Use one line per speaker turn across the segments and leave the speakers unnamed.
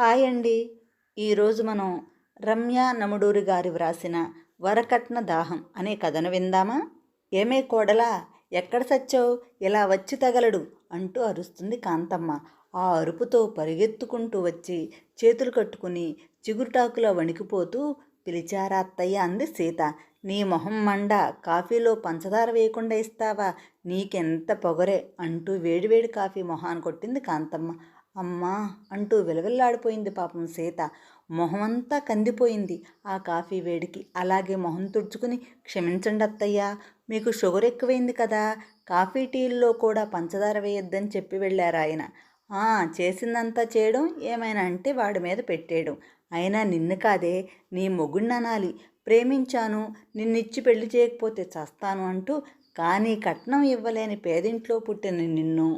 Hi అండి. ఈరోజు మనం రమ్య నముడూరి గారి వ్రాసిన వరకట్న దాహం అనే కథను విందామా? ఏమే కోడలా ఎక్కడ సచ్చావు ఇలా వచ్చి తగలడు అంటూ అరుస్తుంది కాంతమ్మ. ఆ అరుపుతో పరిగెత్తుకుంటూ వచ్చి చేతులు కట్టుకుని చిగురుటాకులో వణికిపోతూ పిలిచారా అత్తయ్య అంది సీత. నీ మొహం మండ కాఫీలో పంచదార వేయకుండా ఇస్తావా నీకెంత పొగరే అంటూ వేడివేడి కాఫీ మొహాన్ని కొట్టింది కాంతమ్మ. అమ్మా అంటూ విలవిల్లాడిపోయింది పాపం సీత. మొహమంతా కందిపోయింది ఆ కాఫీ వేడికి. అలాగే మొహం తుడుచుకుని క్షమించండి అత్తయ్య మీకు షుగర్ ఎక్కువైంది కదా కాఫీ టీల్లో కూడా పంచదార వేయొద్దని చెప్పి వెళ్ళారు ఆయన. చేసిందంతా చేయడం ఏమైనా అంటే వాడి మీద పెట్టేయడం. అయినా నిన్ను కాదే నీ మొగుడిని అనాలి. ప్రేమించాను నిన్నిచ్చి పెళ్ళి చేయకపోతే చస్తాను అంటూ కానీ కట్నం ఇవ్వలేని పేదింట్లో పుట్టిన నిన్ను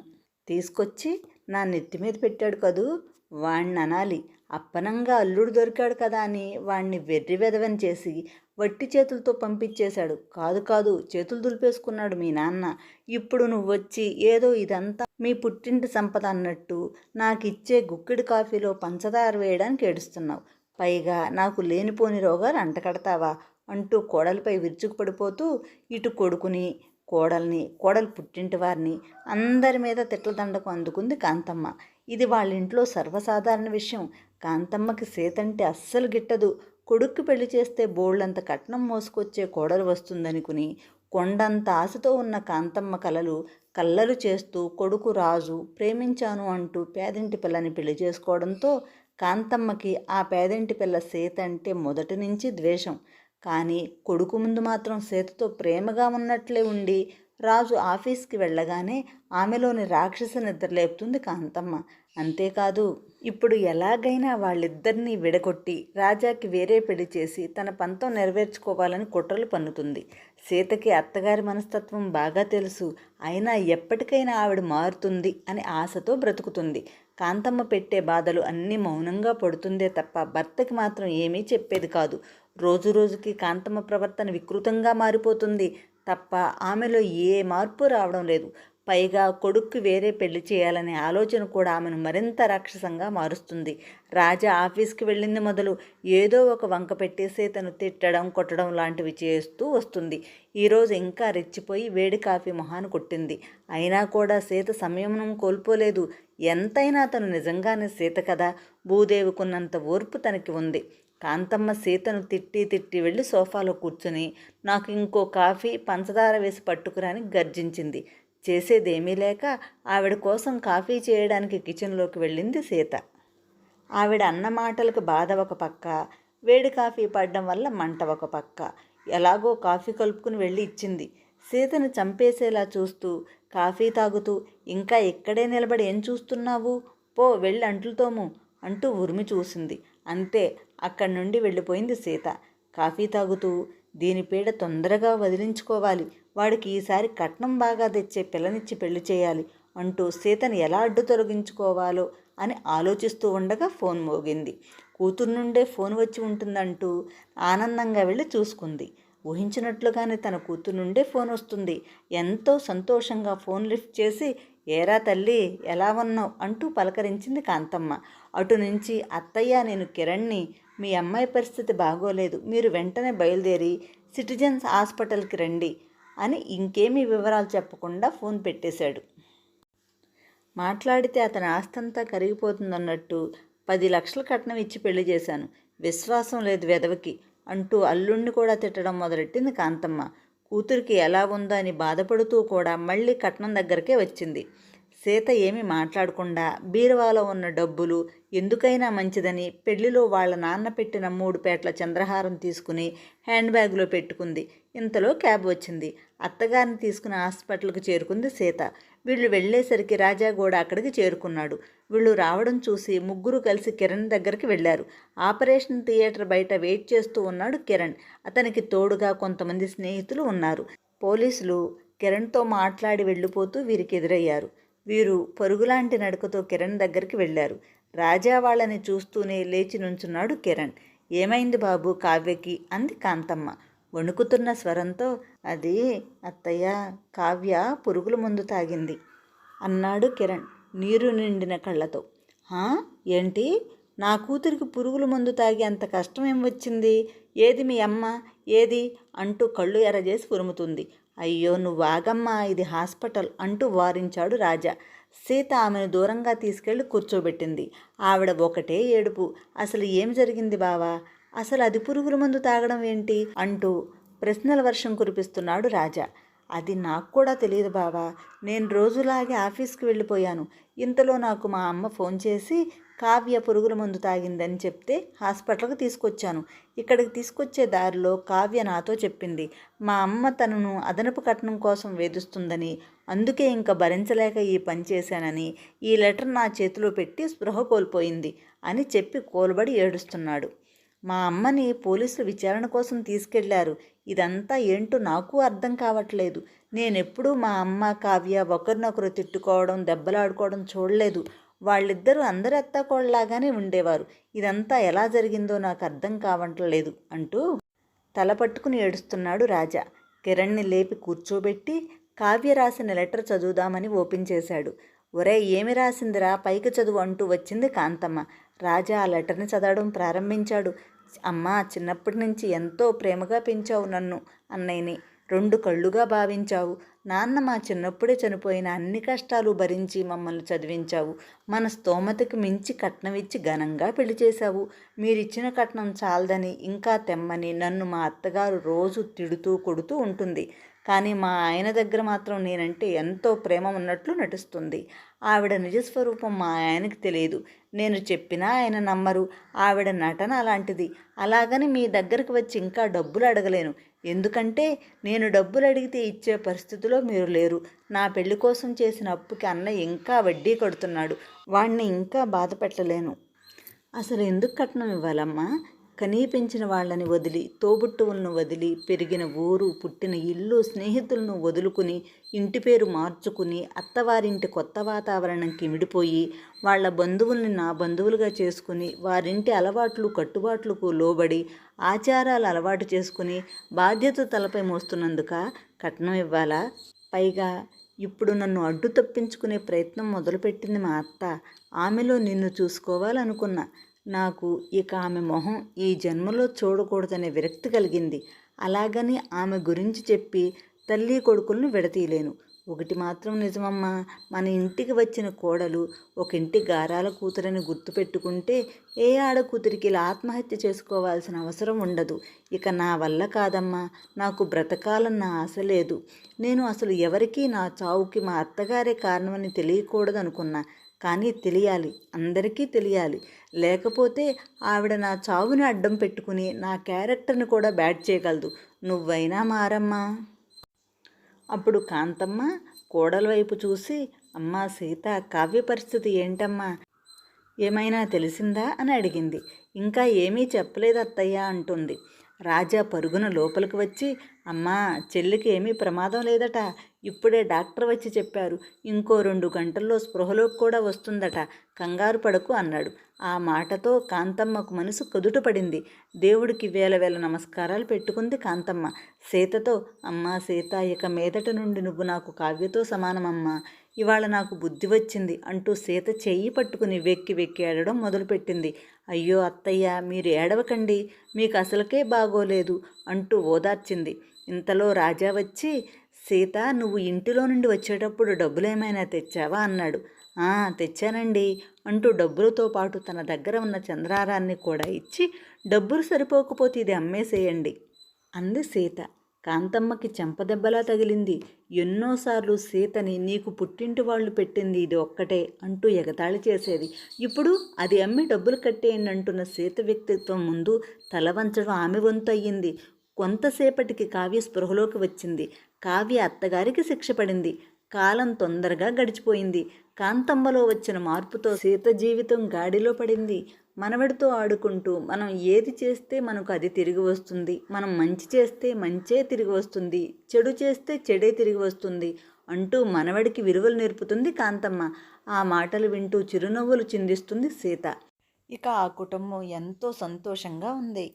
తీసుకొచ్చి నా నెత్తి మీద పెట్టాడు కదూ. వాణ్ణి అనాలి. అప్పనంగా అల్లుడు దొరికాడు కదా అని వాణ్ణి వెర్రి వెదవని చేసి వట్టి చేతులతో పంపించేశాడు. కాదు కాదు చేతులు దులిపేసుకున్నాడు మీ నాన్న. ఇప్పుడు నువ్వు వచ్చి ఏదో ఇదంతా మీ పుట్టింటి సంపద అన్నట్టు నాకు ఇచ్చే గుక్కిడి కాఫీలో పంచదార వేయడానికి ఏడుస్తున్నావు. పైగా నాకు లేనిపోని రోగాలు అంటకడతావా? అంటూ కోడలిపై విరుచుకుపడిపోతూ ఇటు కొడుకుని కోడల్ని కోడలు పుట్టింటి వారిని అందరి మీద తిట్లదండకు అందుకుంది కాంతమ్మ. ఇది వాళ్ళ ఇంట్లో సర్వసాధారణ విషయం. కాంతమ్మకి సీతంటే అస్సలు గిట్టదు. కొడుక్కి పెళ్ళి చేస్తే బోళ్ళంత కట్నం మోసుకొచ్చే కోడలు వస్తుందనుకుని కొండంత ఆశతో ఉన్న కాంతమ్మ కలలు కల్లలు చేస్తూ కొడుకు రాజు ప్రేమించాను అంటూ పేదింటి పిల్లని పెళ్ళి చేసుకోవడంతో కాంతమ్మకి ఆ పేదింటి పిల్ల సీత అంటే మొదటి నుంచి ద్వేషం. కానీ కొడుకు ముందు మాత్రం సీతతో ప్రేమగా ఉన్నట్లే ఉండి రాజు ఆఫీస్కి వెళ్ళగానే ఆమెలోని రాక్షస నిద్రలేపుతుంది కాంతమ్మ. అంతేకాదు ఇప్పుడు ఎలాగైనా వాళ్ళిద్దరినీ విడగొట్టి రాజాకి వేరే పెళ్ళి చేసి తన పంతం నెరవేర్చుకోవాలని కుట్రలు పన్నుతుంది. సీతకి అత్తగారి మనస్తత్వం బాగా తెలుసు. అయినా ఎప్పటికైనా ఆవిడ మారుతుంది అని ఆశతో బ్రతుకుతుంది. కాంతమ్మ పెట్టే బాధలు అన్నీ మౌనంగా పడుతుందే తప్ప భర్తకి మాత్రం ఏమీ చెప్పేది కాదు. రోజు రోజుకి కాంతమ్మ ప్రవర్తన వికృతంగా మారిపోతుంది. తప్ప ఆమెలో ఏ మార్పు రావడం లేదు. పైగా కొడుక్కి వేరే పెళ్ళి చేయాలనే ఆలోచన కూడా ఆమెను మరింత రాక్షసంగా మారుస్తుంది. రాజా ఆఫీస్కి వెళ్ళింది మొదలు ఏదో ఒక వంక పెట్టేసే తను తిట్టడం కొట్టడం లాంటివి చేస్తూ వస్తుంది. ఈరోజు ఇంకా రెచ్చిపోయి వేడి కాఫీ మొహాను కొట్టింది. అయినా కూడా సీత సంయమనం కోల్పోలేదు. ఎంతైనా తను నిజంగానే సీత కదా? భూదేవికున్నంత ఓర్పు తనకి ఉంది. కాంతమ్మ సీతను తిట్టి తిట్టి వెళ్ళి సోఫాలో కూర్చుని నాకు ఇంకో కాఫీ పంచదార వేసి పట్టుకురాని గర్జించింది. చేసేదేమీ లేక ఆవిడ కోసం కాఫీ చేయడానికి కిచెన్లోకి వెళ్ళింది సీత. ఆవిడ అన్న మాటలకు బాధ ఒక పక్క వేడి కాఫీ పడడం వల్ల మంట ఒక పక్క. ఎలాగో కాఫీ కలుపుకుని వెళ్ళి ఇచ్చింది. సీతను చంపేసేలా చూస్తూ కాఫీ తాగుతూ ఇంకా ఇక్కడే నిలబడి ఏం చూస్తున్నావు? పో వెళ్ళి అంట్లుతోము అంటూ ఉరిమి చూసింది. అంతే అక్కడి నుండి వెళ్ళిపోయింది సీత. కాఫీ తాగుతూ దీని పీడ తొందరగా వదిలించుకోవాలి. వాడికి ఈసారి కట్నం బాగా తెచ్చే పిల్లనిచ్చి పెళ్ళి చేయాలి అంటూ సీతను ఎలా అడ్డు తొలగించుకోవాలో అని ఆలోచిస్తూ ఉండగా ఫోన్ మోగింది. కూతురు నుండే ఫోన్ వచ్చి ఉంటుందంటూ ఆనందంగా వెళ్ళి చూసుకుంది. ఊహించినట్లుగానే తన కూతురు నుండే ఫోన్ వస్తుంది. ఎంతో సంతోషంగా ఫోన్ లిఫ్ట్ చేసి ఏరా తల్లి ఎలా ఉన్నావు? అంటూ పలకరించింది కాంతమ్మ. అటు నుంచి అత్తయ్య నేను కిరణ్ని మీ అమ్మాయి పరిస్థితి బాగోలేదు మీరు వెంటనే బయలుదేరి సిటిజన్స్ హాస్పిటల్కి రండి అని ఇంకేమీ వివరాలు చెప్పకుండా ఫోన్ పెట్టేశాడు. మాట్లాడితే అతని ఆస్తంతా కరిగిపోతుందన్నట్టు పది లక్షల కట్నం ఇచ్చి పెళ్ళి చేశాను. విశ్వాసం లేదు వెదవకి అంటూ అల్లుణ్ణి కూడా తిట్టడం మొదలెట్టింది కాంతమ్మ. కూతురికి ఎలా ఉందో అని బాధపడుతూ కూడా మళ్ళీ కట్నం దగ్గరకే వచ్చింది. సీత ఏమి మాట్లాడకుండా బీరువాలో ఉన్న డబ్బులు ఎందుకైనా మంచిదని పెళ్ళిలో వాళ్ళ నాన్న పెట్టిన మూడు పేట్ల చంద్రహారం తీసుకుని హ్యాండ్ బ్యాగ్లో పెట్టుకుంది. ఇంతలో క్యాబ్ వచ్చింది. అత్తగారిని తీసుకుని హాస్పిటల్కి చేరుకుంది సీత. వీళ్ళు వెళ్ళేసరికి రాజా అక్కడికి చేరుకున్నాడు. వీళ్ళు రావడం చూసి ముగ్గురు కలిసి కిరణ్ దగ్గరికి వెళ్ళారు. ఆపరేషన్ థియేటర్ బయట వెయిట్ చేస్తూ ఉన్నాడు కిరణ్. అతనికి తోడుగా కొంతమంది స్నేహితులు ఉన్నారు. పోలీసులు కిరణ్తో మాట్లాడి వెళ్ళిపోతూ వీరికి ఎదురయ్యారు. వీరు పరుగులాంటి నడకతో కిరణ్ దగ్గరికి వెళ్ళారు. రాజా వాళ్ళని చూస్తూనే లేచి నుంచున్నాడు కిరణ్. ఏమైంది బాబు కావ్యకి? అంది కాంతమ్మ. వణుకుతున్న స్వరంతో అది అత్తయ్య కావ్య పురుగుల మందు తాగింది అన్నాడు కిరణ్ నీరు నిండిన కళ్ళతో. హా? ఏంటి? నా కూతురికి పురుగుల మందు తాగి అంత కష్టం ఏం వచ్చింది? ఏది మీ అమ్మ? ఏది? అంటూ కళ్ళు ఎర్రజేసి ఉరుముతుంది. అయ్యో నువ్వాగమ్మా ఇది హాస్పిటల్ అంటూ వారించాడు రాజా. సీత ఆమెను దూరంగా తీసుకెళ్ళి కూర్చోబెట్టింది. ఆవిడ ఒకటే ఏడుపు. అసలు ఏం జరిగింది బావా? అసలు అది పురుగుల మందు తాగడం ఏంటి? అంటూ ప్రశ్నల వర్షం కురిపిస్తున్నాడు రాజా. అది నాకు కూడా తెలియదు బావా. నేను రోజులాగే ఆఫీస్కి వెళ్ళిపోయాను. ఇంతలో నాకు మా అమ్మ ఫోన్ చేసి కావ్య పురుగుల మందు తాగిందని చెప్తే హాస్పిటల్కి తీసుకొచ్చాను. ఇక్కడికి తీసుకొచ్చే దారిలో కావ్య నాతో చెప్పింది మా అమ్మ తనను అదనపు కట్నం కోసం వేధిస్తుందని అందుకే ఇంకా భరించలేక ఈ పని చేశానని ఈ లెటర్ నా చేతిలో పెట్టి స్పృహ కోల్పోయింది అని చెప్పి కోల్బడి ఏడుస్తున్నాడు. మా అమ్మని పోలీసులు విచారణ కోసం తీసుకెళ్ళారు. ఇదంతా ఏంటో నాకు అర్థం కావట్లేదు. నేనెప్పుడూ మా అమ్మ కావ్య ఒకరినొకరు తిట్టుకోవడం దెబ్బలాడుకోవడం చూడలేదు. వాళ్ళిద్దరూ అందరి అత్తాకోళ్ళలాగానే ఉండేవారు. ఇదంతా ఎలా జరిగిందో నాకు అర్థం కావట్లేదు అంటూ తల పట్టుకుని ఏడుస్తున్నాడు రాజా. కిరణ్ని లేపి కూర్చోబెట్టి కావ్య రాసిన లెటర్ చదువుదామని ఓపెన్ చేశాడు. ఒరే ఏమి రాసిందిరా? పైకి చదువు అంటూ వచ్చింది కాంతమ్మ. రాజా ఆ లెటర్ని చదవడం ప్రారంభించాడు. అమ్మా చిన్నప్పటి నుంచి ఎంతో ప్రేమగా పెంచావు నన్ను అన్నయ్యని. రెండు కళ్ళుగా భావించావు. నాన్న మా చిన్నప్పుడే చనిపోయిన అన్ని కష్టాలు భరించి మమ్మల్ని చదివించావు. మన స్తోమతకి మించి కట్నం ఇచ్చి ఘనంగా పెళ్ళి చేశావు. మీరిచ్చిన కట్నం చాలదని ఇంకా తెమ్మని నన్ను మా అత్తగారు రోజు తిడుతూ కొడుతూ ఉంటుంది. కానీ మా ఆయన దగ్గర మాత్రం నేనంటే ఎంతో ప్రేమ ఉన్నట్లు నటిస్తుంది. ఆవిడ నిజస్వరూపం మా ఆయనకి తెలియదు. నేను చెప్పినా ఆయన నమ్మరు. ఆవిడ నటన అలాంటిది. అలాగని మీ దగ్గరకు వచ్చి ఇంకా డబ్బులు అడగలేను. ఎందుకంటే నేను డబ్బులు అడిగితే ఇచ్చే పరిస్థితిలో మీరు లేరు. నా పెళ్ళి కోసం చేసిన అప్పుకి అన్న ఇంకా వడ్డీ కడుతున్నాడు. వాణ్ణి ఇంకా బాధ పెట్టలేను అసలు ఎందుకు కట్నం ఇవ్వాలమ్మా? కనీపించిన వాళ్ళని వదిలి తోబుట్టువులను వదిలి పెరిగిన ఊరు పుట్టిన ఇల్లు స్నేహితులను వదులుకుని ఇంటి పేరు మార్చుకుని అత్తవారింటి కొత్త వాతావరణంకి మిడిపోయి వాళ్ళ బంధువుల్ని నా బంధువులుగా చేసుకుని వారింటి అలవాట్లు కట్టుబాట్లకు లోబడి ఆచారాలు అలవాటు చేసుకుని బాధ్యత తలపై మోస్తున్నందుక? కట్నం ఇవ్వాలా? పైగా ఇప్పుడు నన్ను అడ్డు తప్పించుకునే ప్రయత్నం మొదలుపెట్టింది మా అత్త. ఆమెలో నిన్ను చూసుకోవాలనుకున్నా. నాకు ఇక ఆమె మొహం ఈ జన్మలో చూడకూడదనే విరక్తి కలిగింది. అలాగని ఆమె గురించి చెప్పి తల్లి కొడుకులను విడతీయలేను. ఒకటి మాత్రం నిజమమ్మా మన ఇంటికి వచ్చిన కోడలు ఒక ఇంటి గారాల కూతురని గుర్తుపెట్టుకుంటే ఏ ఆడ కూతురికి ఇలా ఆత్మహత్య చేసుకోవాల్సిన అవసరం ఉండదు. ఇక నా వల్ల కాదమ్మా నాకు బ్రతకాలన్న ఆశ లేదు. నేను అసలు ఎవరికీ నా చావుకి మా అత్తగారే కారణమని తెలియకూడదనుకున్నా. కానీ తెలియాలి. అందరికీ తెలియాలి. లేకపోతే ఆవిడ నా చావుని అడ్డం పెట్టుకుని నా క్యారెక్టర్ని కూడా బ్యాట్ చేయగలదు. నువ్వైనా మారమ్మా. అప్పుడు కాంతమ్మ కోడల వైపు చూసి అమ్మా సీత కావ్య పరిస్థితి ఏంటమ్మా? ఏమైనా తెలిసిందా? అని అడిగింది. ఇంకా ఏమీ చెప్పలేదు అత్తయ్య అంటుంది. రాజా పరుగున లోపలికి వచ్చి అమ్మా చెల్లికి ఏమీ ప్రమాదం లేదట. ఇప్పుడే డాక్టర్ వచ్చి చెప్పారు ఇంకో రెండు గంటల్లో స్పృహలోకి కూడా వస్తుందట కంగారు పడకు అన్నాడు. ఆ మాటతో కాంతమ్మకు మనసు కుదుటపడింది దేవుడికి వేల వేల నమస్కారాలు పెట్టుకుంది కాంతమ్మ. సీతతో అమ్మా సీత ఇక మీదట నుండి నువ్వు నాకు కావ్యతో సమానమమ్మా. ఇవాళ నాకు బుద్ధి వచ్చింది అంటూ సీత చెయ్యి పట్టుకుని వెక్కి వెక్కి ఏడడం మొదలుపెట్టింది. అయ్యో అత్తయ్య మీరు ఏడవకండి మీకు అసలుకే బాగోలేదు అంటూ ఓదార్చింది. ఇంతలో రాజా వచ్చి సీత నువ్వు ఇంటిలో నుండి వచ్చేటప్పుడు డబ్బులు ఏమైనా తెచ్చావా? అన్నాడు. ఆ తెచ్చానండి. అంటూ డబ్బులతో పాటు తన దగ్గర ఉన్న చంద్రారాన్ని కూడా ఇచ్చి డబ్బులు సరిపోకపోతే ఇది అమ్మేసేయండి. అంది సీత. కాంతమ్మకి చెంపదెబ్బలా తగిలింది. ఎన్నోసార్లు సీతని నీకు పుట్టింటి వాళ్ళు పెట్టింది ఇది ఒక్కటే అంటూ ఎగతాళి చేసేది. ఇప్పుడు అది అమ్మి డబ్బులు కట్టేయండి అంటున్న సీత వ్యక్తిత్వం ముందు తల వంచడం ఆమె వంతు అయ్యింది కొంతసేపటికి కావ్య స్పృహలోకి వచ్చింది. కావ్య అత్తగారికి శిక్ష పడింది. కాలం తొందరగా గడిచిపోయింది. కాంతమ్మలో వచ్చిన మార్పుతో సీత జీవితం గాడిలో పడింది. మనవడితో ఆడుకుంటూ మనం ఏది చేస్తే మనకు అది తిరిగి వస్తుంది. మనం మంచి చేస్తే మంచే తిరిగి వస్తుంది. చెడు చేస్తే చెడే తిరిగి వస్తుంది అంటూ మనవడికి విలువలు నేర్పుతుంది కాంతమ్మ. ఆ మాటలు వింటూ చిరునవ్వులు చిందిస్తుంది సీత. ఇక ఆ కుటుంబం ఎంతో సంతోషంగా ఉంది.